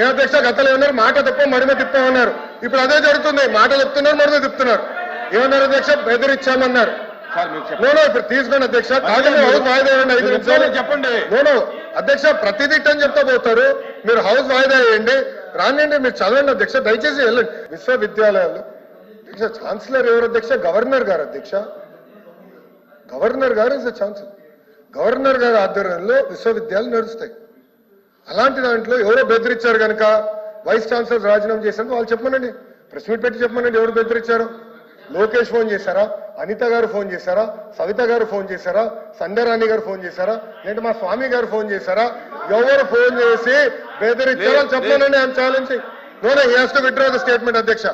ఏ అధ్యక్ష గతంలో ఉన్నారు మాట తప్ప మడిమ తిప్పామన్నారు. ఇప్పుడు అదే జరుగుతుంది. మాట చెప్తున్నారు మడిమ తిప్పుతున్నారు. ఏమన్నారు అధ్యక్ష? బెదిరించామన్నారు. నోనో ఇప్పుడు తీసుకోండి అధ్యక్ష. వాయిదా ఐదు నిమిషాలు? చెప్పండి నోనో అధ్యక్ష ప్రతిదీ అని చెప్తా పోతారు. మీరు హౌస్ వాయిదా వేయండి. రానియండి మీరు చదవండి అధ్యక్ష. దయచేసి వెళ్ళండి. విశ్వవిద్యాలయాలు అధ్యక్ష ఛాన్సలర్ ఎవరు అధ్యక్ష? గవర్నర్ గారు అధ్యక్ష. గవర్నర్ గారు ఇస్ ఛాన్సలర్ గవర్నర్ గారి ఆధ్వర్యంలో విశ్వవిద్యాలయాలు నడుస్తాయి. అలాంటి దాంట్లో ఎవరో బెదిరించారు కనుక వైస్ ఛాన్సలర్ రాజీనామా చేశారు వాళ్ళు చెప్పమనండి. ప్రెస్ మీట్ పెట్టి చెప్పమనండి ఎవరు బెదిరించారు. లోకేష్ ఫోన్ చేశారా? అనిత గారు ఫోన్ చేశారా? సవిత గారు ఫోన్ చేశారా? సంధ్యారాణి గారు ఫోన్ చేశారా? లేదంటే మా స్వామి గారు ఫోన్ చేశారా? ఎవరు ఫోన్ చేసి బెదిరించారో చెప్పమనండి I'm challenge no he has to withdraw the statement అధ్యక్ష.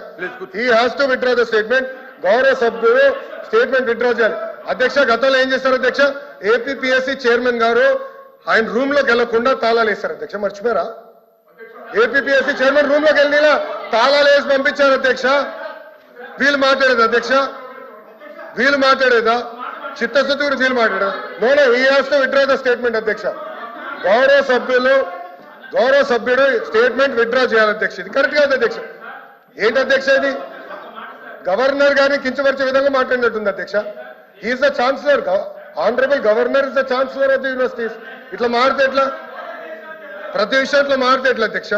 He has to withdraw the statement గౌరవ సభ్యుడు స్టేట్మెంట్ విత్డ్రా చేయాలి. అధ్యక్ష గతంలో ఏం చేశారు అధ్యక్ష? ఏపీపీఎస్సీ చైర్మన్ గారు ఆయన రూమ్లోకి వెళ్ళకుండా తాళాలు వేశారు అధ్యక్ష మర్చిపోయారా? ఏపీపీఎస్సీ చైర్మన్ రూమ్లోకి వెళ్ళినా తాళాలు వేసి పంపించారు అధ్యక్ష. వీళ్ళు మాట్లాడేది అధ్యక్ష? వీళ్ళు మాట్లాడేదా? చిత్తశుద్ధి కూడా వీళ్ళు మాట్లాడేదా నోనే ఈ has to withdraw the statement అధ్యక్ష. గౌరవ సభ్యులు గౌరవ సభ్యుడు స్టేట్మెంట్ విత్డ్రా చేయాలి అధ్యక్ష. ఇది కరెక్ట్ కాదు అధ్యక్ష. ఏంటి అధ్యక్ష ఇది? గవర్నర్ గారిని కించపరిచే విధంగా మాట్లాడినట్టుంది అధ్యక్ష. Is the chancellor honourable governor is the chancellor of the universities ఇట్లా మారితే ఎట్లా? ప్రతి విషయం ఇట్లా మారితే ఎట్లా అధ్యక్ష?